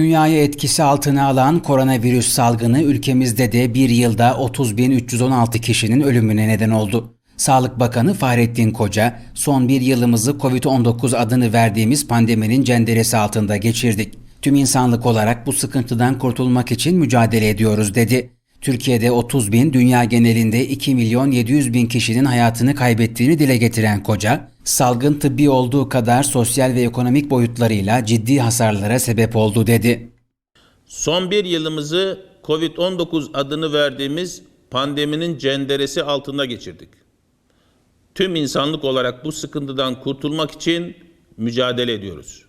Dünyayı etkisi altına alan koronavirüs salgını ülkemizde de bir yılda 30.316 kişinin ölümüne neden oldu. Sağlık Bakanı Fahrettin Koca, son bir yılımızı COVID-19 adını verdiğimiz pandeminin cenderesi altında geçirdik. Tüm insanlık olarak bu sıkıntıdan kurtulmak için mücadele ediyoruz dedi. Türkiye'de 30 bin, dünya genelinde 2 milyon 700 bin kişinin hayatını kaybettiğini dile getiren Koca, salgın tıbbi olduğu kadar sosyal ve ekonomik boyutlarıyla ciddi hasarlara sebep oldu dedi. Son bir yılımızı Covid-19 adını verdiğimiz pandeminin cenderesi altında geçirdik. Tüm insanlık olarak bu sıkıntıdan kurtulmak için mücadele ediyoruz.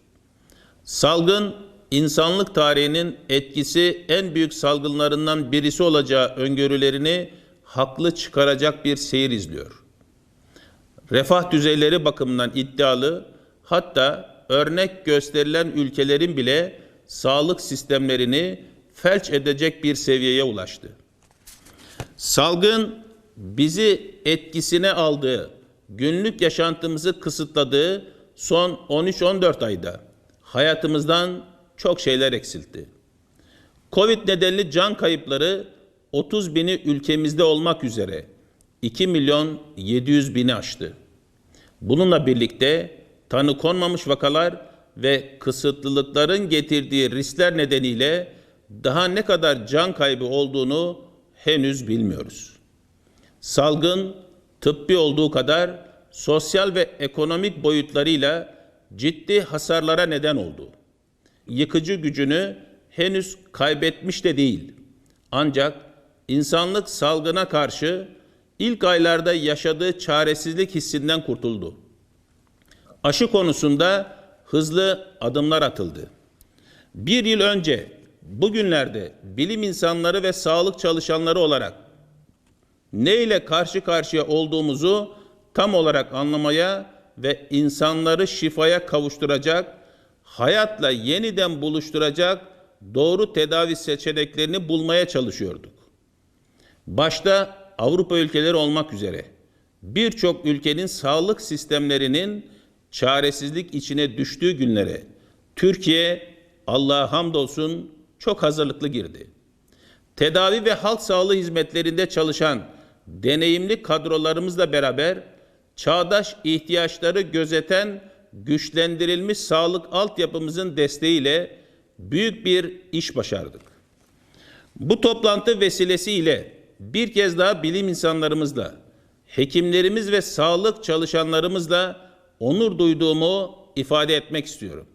Salgın, insanlık tarihinin etkisi en büyük salgınlarından birisi olacağı öngörülerini haklı çıkaracak bir seyir izliyor. Refah düzeyleri bakımından iddialı, hatta örnek gösterilen ülkelerin bile sağlık sistemlerini felç edecek bir seviyeye ulaştı. Salgın bizi etkisine aldığı, günlük yaşantımızı kısıtladığı son 13-14 ayda hayatımızdan çok şeyler eksiltti. Covid nedenli can kayıpları 30 bini ülkemizde olmak üzere 2 milyon 700 bini aştı. Bununla birlikte tanı konmamış vakalar ve kısıtlılıkların getirdiği riskler nedeniyle daha ne kadar can kaybı olduğunu henüz bilmiyoruz. Salgın tıbbi olduğu kadar sosyal ve ekonomik boyutlarıyla ciddi hasarlara neden oldu. Yıkıcı gücünü henüz kaybetmiş de değil. Ancak insanlık salgına karşı ilk aylarda yaşadığı çaresizlik hissinden kurtuldu. Aşı konusunda hızlı adımlar atıldı. Bir yıl önce bugünlerde bilim insanları ve sağlık çalışanları olarak ne ile karşı karşıya olduğumuzu tam olarak anlamaya ve insanları şifaya kavuşturacak, hayatla yeniden buluşturacak doğru tedavi seçeneklerini bulmaya çalışıyorduk. Başta Avrupa ülkeleri olmak üzere birçok ülkenin sağlık sistemlerinin çaresizlik içine düştüğü günlere Türkiye Allah'a hamdolsun çok hazırlıklı girdi. Tedavi ve halk sağlığı hizmetlerinde çalışan deneyimli kadrolarımızla beraber çağdaş ihtiyaçları gözeten güçlendirilmiş sağlık altyapımızın desteğiyle büyük bir iş başardık. Bu toplantı vesilesiyle bir kez daha bilim insanlarımızla, hekimlerimiz ve sağlık çalışanlarımızla onur duyduğumu ifade etmek istiyorum.